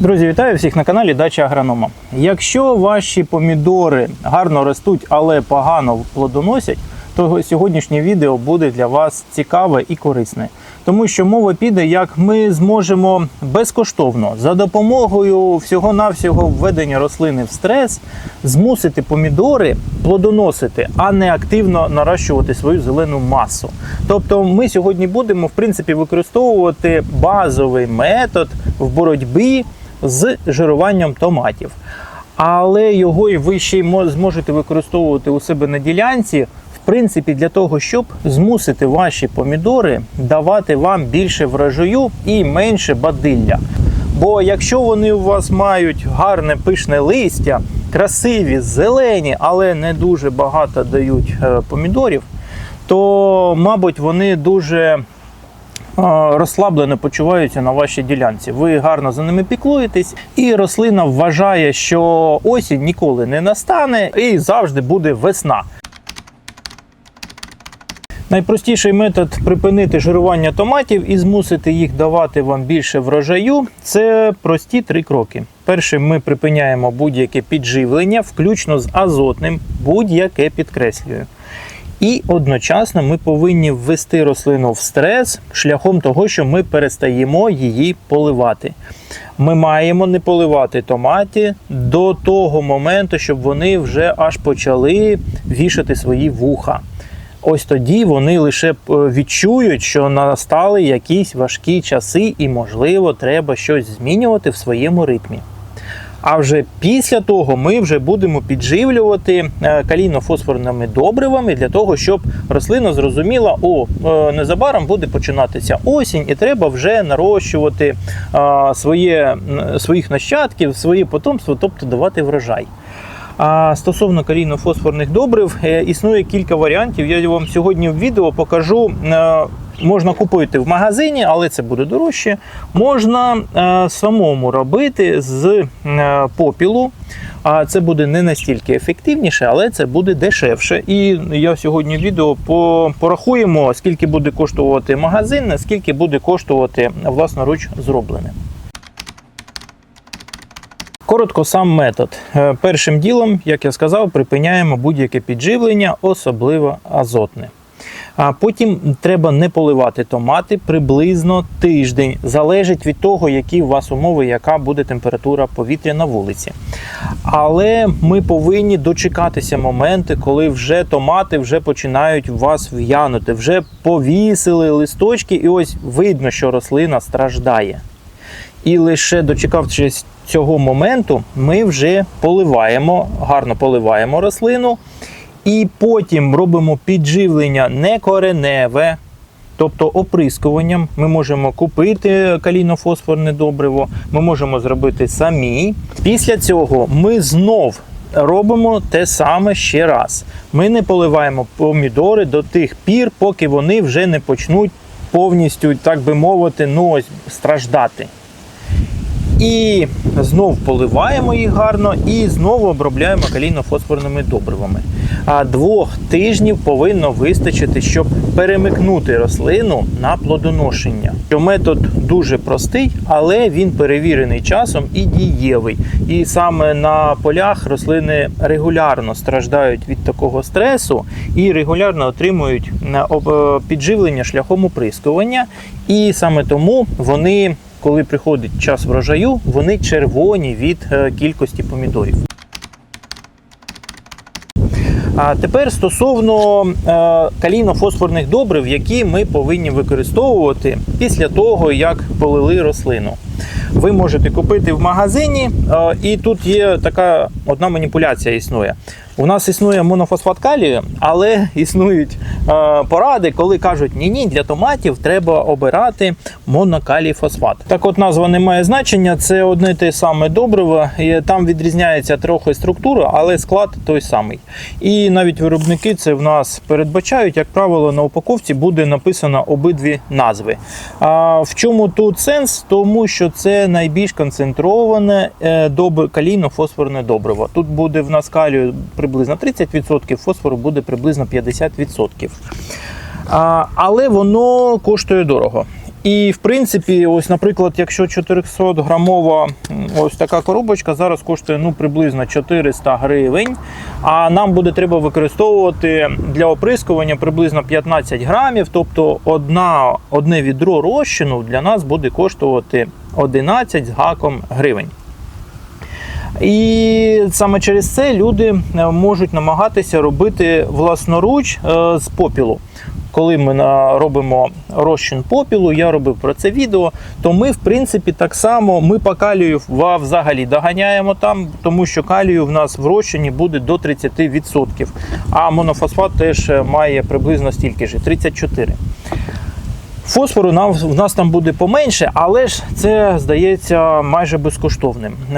Друзі, вітаю всіх на каналі Дача Агронома. Якщо ваші помідори гарно ростуть, але погано плодоносять, то сьогоднішнє відео буде для вас цікаве і корисне. Тому що мова піде, як ми зможемо безкоштовно за допомогою всього-навсього введення рослини в стрес змусити помідори плодоносити, а не активно наращувати свою зелену масу. Тобто, ми сьогодні будемо в принципі використовувати базовий метод в боротьбі з жируванням томатів. Але його і ви ще й зможете використовувати у себе на ділянці, в принципі, для того, щоб змусити ваші помідори давати вам більше врожаю і менше бадилля. Бо якщо вони у вас мають гарне пишне листя, красиві, зелені, але не дуже багато дають е, помідорів, то, мабуть, вони дуже розслаблено почуваються на вашій ділянці. Ви гарно за ними піклуєтесь, і рослина вважає, що осінь ніколи не настане і завжди буде весна. Найпростіший метод припинити жирування томатів і змусити їх давати вам більше врожаю це прості три кроки. Першим ми припиняємо будь-яке підживлення, включно з азотним, будь-яке підкреслюю. І одночасно ми повинні ввести рослину в стрес шляхом того, що ми перестаємо її поливати. Ми маємо не поливати томаті до того моменту, щоб вони вже аж почали вішати свої вуха. Ось тоді вони лише е, відчують, що настали якісь важкі часи, і, можливо, треба щось змінювати в своєму ритмі. А вже після того ми вже будемо підживлювати е, калійно-фосфорними добривами для того, щоб рослина зрозуміла, о, е, незабаром буде починатися осінь, і треба вже нарощувати своє, своїх нащадків, своє потомство, тобто давати врожай. А стосовно калійно-фосфорних добрив, е, існує кілька варіантів. Я вам сьогодні в відео покажу. Можна купити в магазині, але це буде дорожче. Можна е, самому робити з е, попілу. А це буде не настільки ефективніше, але це буде дешевше. І я сьогодні в відео по- порахуємо, скільки буде коштувати магазин, скільки буде коштувати власноруч зроблене. Коротко, сам метод. Е, Першим ділом, як я сказав, припиняємо будь-яке підживлення, особливо азотне. А потім треба не поливати томати приблизно тиждень. Залежить від того, які у вас умови, яка буде температура повітря на вулиці. Але ми повинні дочекатися моменти, коли вже томати вже починають у вас в'янути, вже повісили листочки, і ось видно, що рослина страждає. І лише дочекавшись цього моменту, ми вже поливаємо, гарно поливаємо рослину, і потім робимо підживлення не кореневе, тобто оприскуванням. Ми можемо купити калійно-фосфорне добриво, ми можемо зробити самі. Після цього ми знов робимо те саме ще раз. Ми не поливаємо помідори до тих пір, поки вони вже не почнуть повністю, так би мовити, ну ось страждати. І знов поливаємо їх гарно і знову обробляємо калійно-фосфорними добривами. А двох тижнів повинно вистачити, щоб перемикнути рослину на плодоношення. Що Метод дуже простий, але він перевірений часом і дієвий. І саме на полях рослини регулярно страждають від такого стресу і регулярно отримують е, підживлення шляхом оприскування. І саме тому вони коли приходить час врожаю, вони червоні від е, кількості помідорів. А тепер стосовно е, калійно-фосфорних добрив, які ми повинні використовувати після того, як полили рослину. Ви можете купити в магазині, е, і тут є така одна маніпуляція існує. У нас існує монофосфат калію, але існують е, поради, коли кажуть, ні, ні, для томатів треба обирати монокалій фосфат. Так от назва не має значення, це одне те саме добриво, і там відрізняється трохи структура, але склад той самий. І навіть виробники це в нас передбачають, як правило, на упаковці буде написано обидві назви. А в чому тут сенс? Тому що це найбільш концентроване е, калійно-фосфорне добриво. Тут буде в нас калію приблизно 30%, фосфору буде приблизно 50%. А, але воно коштує дорого. І в принципі, ось, наприклад, якщо 400 грамова ось така коробочка зараз коштує ну, приблизно 400 гривень. А нам буде треба використовувати для оприскування приблизно 15 грамів. Тобто одна, одне відро розчину для нас буде коштувати 11 з гаком гривень. І саме через це люди е, можуть намагатися робити власноруч е, з попілу. Коли ми робимо розчин попілу, я робив про це відео, то ми, в принципі, так само ми по калію взагалі доганяємо там, тому що калію в нас в розчині буде до 30%. А монофосфат теж е, має приблизно стільки ж 34%. Фосфору нам в нас там буде поменше, але ж це здається майже безкоштовним. Е,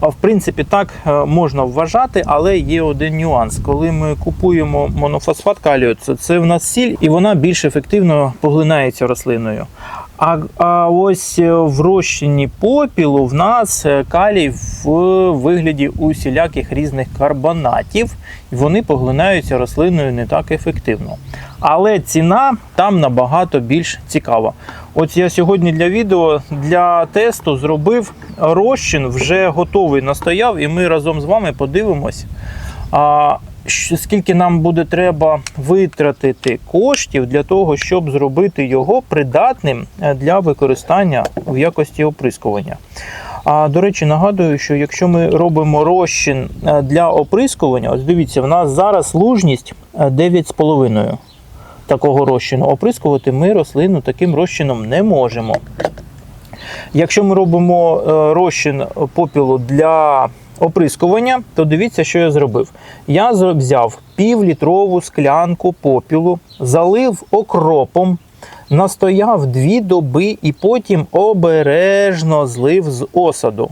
А в принципі, так е, можна вважати, але є один нюанс. Коли ми купуємо монофосфат калію, це, це в нас сіль, і вона більш ефективно поглинається рослиною. А, а ось е, в розчині попілу в нас калій в вигляді усіляких різних карбонатів, і вони поглинаються рослиною не так ефективно. Але ціна там набагато більш цікава. От я сьогодні для відео для тесту зробив розчин, вже готовий настояв, і ми разом з вами подивимось, а, скільки нам буде треба витратити коштів для того, щоб зробити його придатним е, для використання в якості оприскування. А до речі, нагадую, що якщо ми робимо розчин е, для оприскування, ось дивіться, в нас зараз лужність е, 9,5 такого розчину. Оприскувати ми рослину таким розчином не можемо. Якщо ми робимо е, розчин попілу для оприскування, то дивіться, що я зробив. Я взяв півлітрову склянку попілу, залив окропом, настояв дві доби і потім обережно злив з осаду.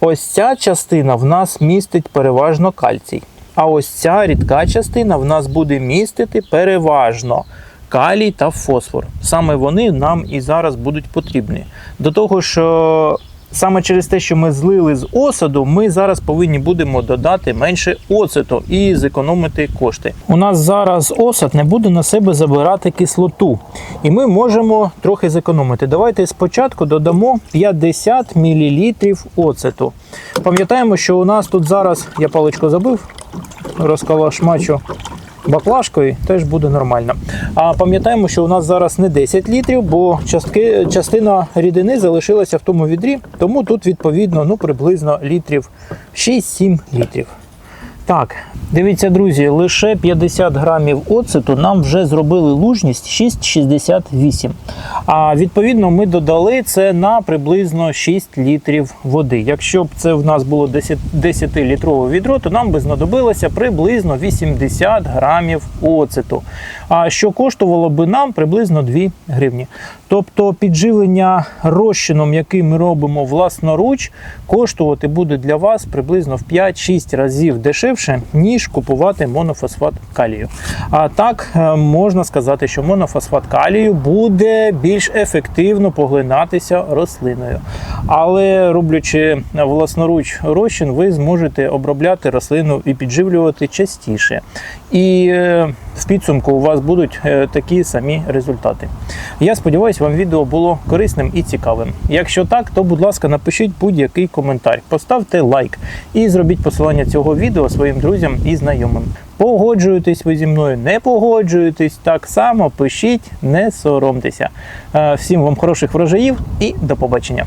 Ось ця частина в нас містить переважно кальцій. А ось ця рідка частина в нас буде містити переважно калій та фосфор. Саме вони нам і зараз будуть потрібні. До того е, саме через те, що ми злили з осаду, ми зараз повинні будемо додати менше оцету і зекономити кошти. У нас зараз осад не буде на себе забирати кислоту, і ми можемо трохи зекономити. Давайте спочатку додамо 50 мл оцету. Пам'ятаємо, що у нас тут зараз я паличку забив, розкалашмачу баклажкою, теж буде нормально. А пам'ятаємо, що у нас зараз не 10 літрів, бо частки, частина рідини залишилася в тому відрі, тому тут відповідно ну, приблизно літрів 6-7 літрів. Так, дивіться, друзі, лише 50 грамів оцету нам вже зробили лужність 6,68. А відповідно ми додали це на приблизно 6 літрів води. Якщо б це в нас було 10 10-літрове відро, то нам би знадобилося приблизно 80 грамів оцету. А що коштувало би нам приблизно 2 гривні. Тобто підживлення розчином, який ми робимо власноруч, коштувати буде для вас приблизно в 5-6 разів дешевше, ніж купувати монофосфат калію. А так е, можна сказати, що монофосфат калію буде більш ефективно поглинатися рослиною. Але роблячи власноруч розчин, ви зможете обробляти рослину і підживлювати частіше. І е, в підсумку у вас будуть е, такі самі результати. Я сподіваюся, вам відео було корисним і цікавим. Якщо так, то будь ласка, напишіть будь-який коментар, поставте лайк і зробіть посилання цього відео своїм друзям і знайомим. Погоджуєтесь ви зі мною, не погоджуєтесь, так само пишіть, не соромтеся. Е, Всім вам хороших врожаїв і до побачення.